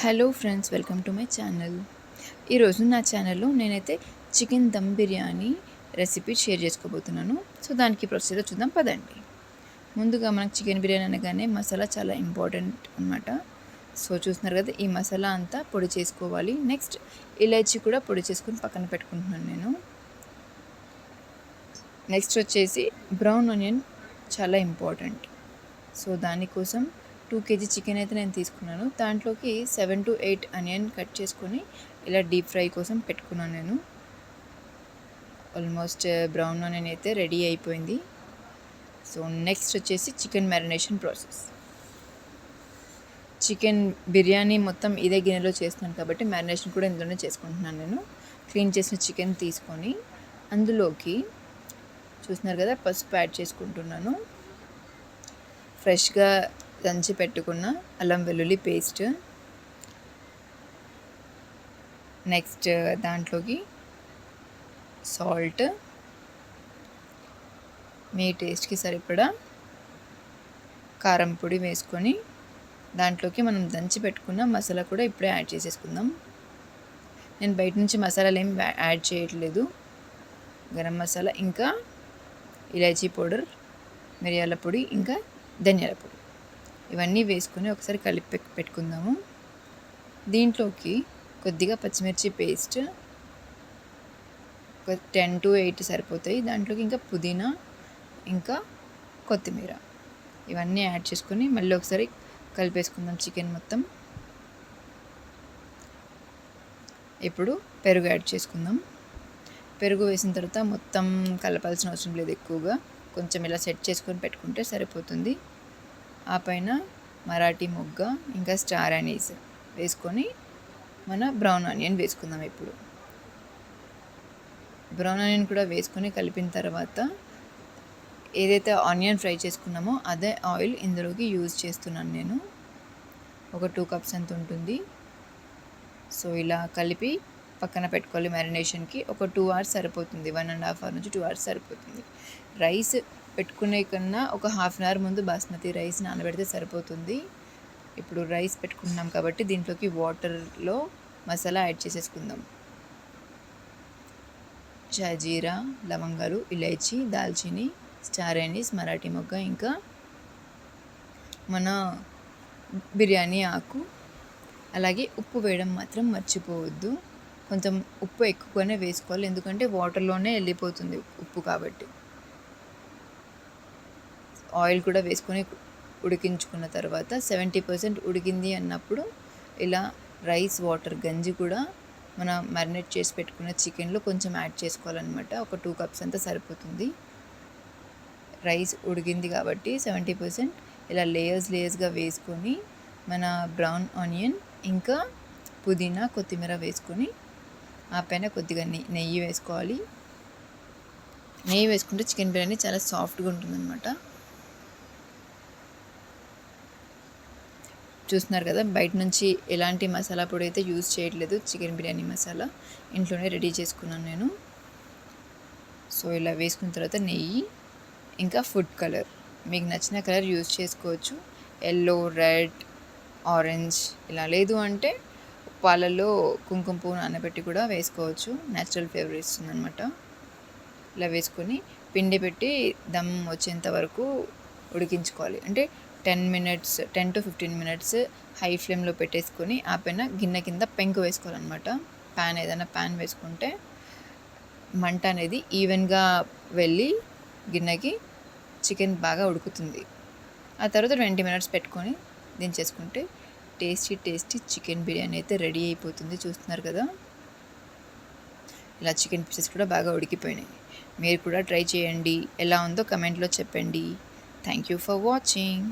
Hello friends welcome to my channel ఈరోజు నా ఛానల్లో నేనైతే chicken dum biryani recipe share చేసుకోబోతున్నాను. సో దానికి ప్రొసీజర్ చూద్దాం పదండి. ముందుగా మనకు చికెన్ బిర్యానీ అనగానే మసాలా చాలా ఇంపార్టెంట్ అనమాట సో చూస్తున్నారు కదా ఈ మసాలా అంతా పొడి చేసుకోవాలి. నెక్స్ట్ ఇలాచీ కూడా పొడి చేసుకొని పక్కన పెట్టుకుంటున్నాను నేను. నెక్స్ట్ వచ్చేసి బ్రౌన్ ఆనియన్ చాలా ఇంపార్టెంట్ సో దానికోసం టూ కేజీ చికెన్ అయితే నేను తీసుకున్నాను. దాంట్లోకి seven to eight onion cut చేసుకొని ఇలా డీప్ ఫ్రై కోసం పెట్టుకున్నాను నేను. ఆల్మోస్ట్ బ్రౌన్ ఆనియన్ అయితే రెడీ అయిపోయింది. సో నెక్స్ట్ వచ్చేసి chicken marination process. Chicken biryani మొత్తం ఇదే గిన్నెలో చేస్తున్నాను కాబట్టి మ్యారినేషన్ కూడా ఇందులోనే చేసుకుంటున్నాను నేను. క్లీన్ చేసిన చికెన్ తీసుకొని అందులోకి చూస్తున్నారు కదా పసుపు యాడ్ చేసుకుంటున్నాను. ఫ్రెష్గా దంచి పెట్టుకున్న అల్లం వెల్లుల్లి పేస్ట్. నెక్స్ట్ uh, దాంట్లోకి సాల్ట్ మీ టేస్ట్కి సరిపడా కారం పొడి వేసుకొని దాంట్లోకి మనం దంచి పెట్టుకున్న మసాలా కూడా ఇప్పుడే యాడ్ చేసేసుకుందాం. నేను బయట నుంచి మసాలాలు ఏం యాడ్ చేయట్లేదు. గరం మసాలా ఇంకా ఇలాచీ పౌడర్ మిరియాల పొడి ఇంకా ధనియాల పొడి. ఇవన్నీ వేసుకొని ఒకసారి కలిపి పెట్టుకుందాము. దీంట్లోకి కొద్దిగా పచ్చిమిర్చి పేస్ట్ ఒక టెన్ టు ఎయిట్ సరిపోతాయి. దాంట్లోకి ఇంకా పుదీనా ఇంకా కొత్తిమీర. ఇవన్నీ యాడ్ చేసుకొని మళ్ళీ ఒకసారి కలిపేసుకుందాం చికెన్ మొత్తం. ఇప్పుడు పెరుగు యాడ్ చేసుకుందాం. పెరుగు వేసిన తర్వాత మొత్తం కలపాల్సిన అవసరం లేదు ఎక్కువగా. కొంచెం ఇలా సెట్ చేసుకొని పెట్టుకుంటే సరిపోతుంది. ఆ పైన మరాఠీ మొగ్గ ఇంకా స్టార్ అనీస్ వేసుకొని మన బ్రౌన్ ఆనియన్ వేసుకుందాం ఇప్పుడు. బ్రౌన్ ఆనియన్ కూడా వేసుకొని కలిపిన తర్వాత ఏదైతే ఆనియన్ ఫ్రై చేసుకున్నామో అదే ఆయిల్ ఇందులోకి యూజ్ చేస్తున్నాను నేను. ఒక టూ కప్స్ అంత ఉంటుంది. సో ఇలా కలిపి పక్కన పెట్టుకోవాలి మ్యారినేషన్కి. ఒక టూ అవర్స్ సరిపోతుంది. వన్ అండ్ హాఫ్ అవర్ నుంచి టూ అవర్స్ సరిపోతుంది. రైస్ పెట్టుకునే కన్నా ఒక హాఫ్ అన్ అవర్ ముందు బాస్మతి రైస్ నానబెడితే సరిపోతుంది. ఇప్పుడు రైస్ పెట్టుకున్నాం కాబట్టి దీంట్లోకి వాటర్లో మసాలా యాడ్ చేసేసుకుందాం. షాజీరా లవంగాలు ఇలైచి దాల్చిని స్టార్ ఎనీస్ మరాఠీ మొగ్గ ఇంకా మన బిర్యానీ ఆకు. అలాగే ఉప్పు వేయడం మాత్రం మర్చిపోవద్దు. కొంచెం ఉప్పు ఎక్కువగానే వేసుకోవాలి. ఎందుకంటే వాటర్లోనే వెళ్ళిపోతుంది ఉప్పు కాబట్టి. ఆయిల్ కూడా వేసుకొని ఉడికించుకున్న తర్వాత సెవెంటీ పర్సెంట్ ఉడికింది అన్నప్పుడు ఇలా రైస్ వాటర్ గంజి కూడా మన మ్యారినేట్ చేసి పెట్టుకున్న చికెన్లో కొంచెం యాడ్ చేసుకోవాలన్నమాట. ఒక టూ కప్స్ అంతా సరిపోతుంది. రైస్ ఉడికింది కాబట్టి సెవెంటీ పర్సెంట్ ఇలా లేయర్స్ లేయర్స్గా వేసుకొని మన బ్రౌన్ ఆనియన్ ఇంకా పుదీనా కొత్తిమీర వేసుకొని ఆ పైన కొద్దిగా నెయ్యి వేసుకోవాలి. నెయ్యి వేసుకుంటే చికెన్ బిర్యానీ చాలా సాఫ్ట్గా ఉంటుందన్నమాట. చూస్తున్నారు కదా బయట నుంచి ఎలాంటి మసాలా పొడి అయితే యూజ్ చేయట్లేదు. చికెన్ బిర్యానీ మసాలా ఇంట్లోనే రెడీ చేసుకున్నాను నేను. సో ఇలా వేసుకున్న తర్వాత నెయ్యి ఇంకా ఫుడ్ కలర్. మీకు నచ్చిన కలర్ యూజ్ చేసుకోవచ్చు. ఎల్లో రెడ్ ఆరెంజ్ ఇలా లేదు అంటే పాలలో కుంకుమ పువ్వు నానబెట్టి కూడా వేసుకోవచ్చు. న్యాచురల్ ఫ్లేవర్ ఇస్తుంది అనమాట ఇలా వేసుకొని పిండి పెట్టి దమ్ వచ్చేంత వరకు ఉడికించుకోవాలి. అంటే ten minutes ten to fifteen minutes high ఫ్లేమ్లో పెట్టేసుకొని ఆ పైన గిన్నె కింద పెంకు వేసుకోవాలన్నమాట. ప్యాన్ ఏదైనా ప్యాన్ వేసుకుంటే మంట అనేది ఈవెన్గా వెళ్ళి గిన్నెకి చికెన్ బాగా ఉడుకుతుంది. ఆ తర్వాత ట్వంటీ మినిట్స్ పెట్టుకొని దించేసుకుంటే టేస్టీ టేస్టీ చికెన్ బిర్యానీ అయితే రెడీ అయిపోతుంది. చూస్తున్నారు కదా? ఇలా చికెన్ పీసెస్ కూడా బాగా ఉడికిపోయినాయి. మీరు కూడా ట్రై చేయండి. ఎలా ఉందో కమెంట్లో చెప్పండి. Thank you for watching.